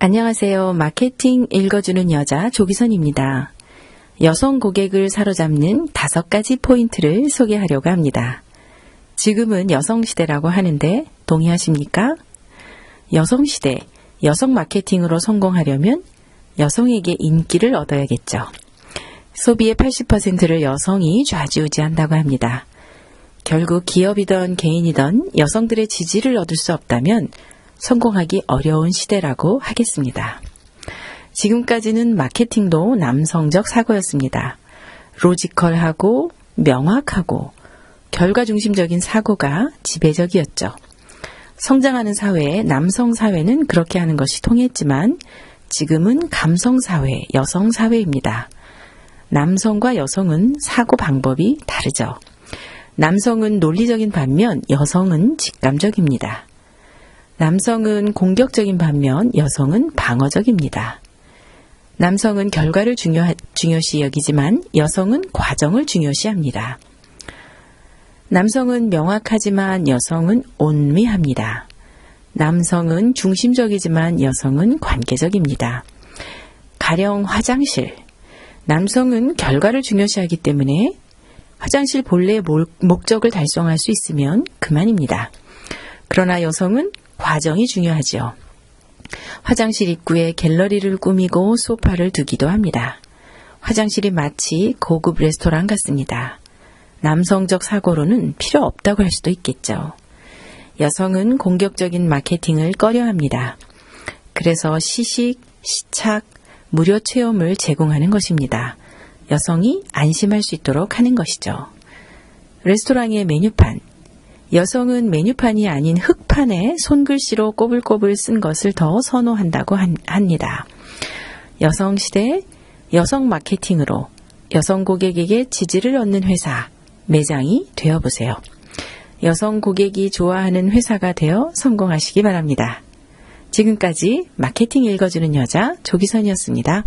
안녕하세요. 마케팅 읽어주는 여자 조기선입니다. 여성 고객을 사로잡는 다섯 가지 포인트를 소개하려고 합니다. 지금은 여성 시대라고 하는데 동의하십니까? 여성 시대, 여성 마케팅으로 성공하려면 여성에게 인기를 얻어야겠죠. 소비의 80%를 여성이 좌지우지한다고 합니다. 결국 기업이던 개인이던 여성들의 지지를 얻을 수 없다면 성공하기 어려운 시대라고 하겠습니다. 지금까지는 마케팅도 남성적 사고였습니다. 로지컬하고 명확하고 결과 중심적인 사고가 지배적이었죠. 성장하는 사회에 남성 사회는 그렇게 하는 것이 통했지만 지금은 감성 사회, 여성 사회입니다. 남성과 여성은 사고 방법이 다르죠. 남성은 논리적인 반면 여성은 직감적입니다. 남성은 공격적인 반면 여성은 방어적입니다. 남성은 결과를 중요, 중요시 여기지만 여성은 과정을 중요시합니다. 남성은 명확하지만 여성은 온미합니다. 남성은 중심적이지만 여성은 관계적입니다. 가령 화장실. 남성은 결과를 중요시하기 때문에 화장실 본래의 목적을 달성할 수 있으면 그만입니다. 그러나 여성은 과정이 중요하지요. 화장실 입구에 갤러리를 꾸미고 소파를 두기도 합니다. 화장실이 마치 고급 레스토랑 같습니다. 남성적 사고로는 필요 없다고 할 수도 있겠죠. 여성은 공격적인 마케팅을 꺼려 합니다. 그래서 시식, 시착, 무료 체험을 제공하는 것입니다. 여성이 안심할 수 있도록 하는 것이죠. 레스토랑의 메뉴판. 여성은 메뉴판이 아닌 흙판에 손글씨로 꼬불꼬불 쓴 것을 더 선호한다고 합니다. 여성 시대, 여성 마케팅으로 여성 고객에게 지지를 얻는 회사, 매장이 되어 보세요. 여성 고객이 좋아하는 회사가 되어 성공하시기 바랍니다. 지금까지 마케팅 읽어주는 여자 조기선이었습니다.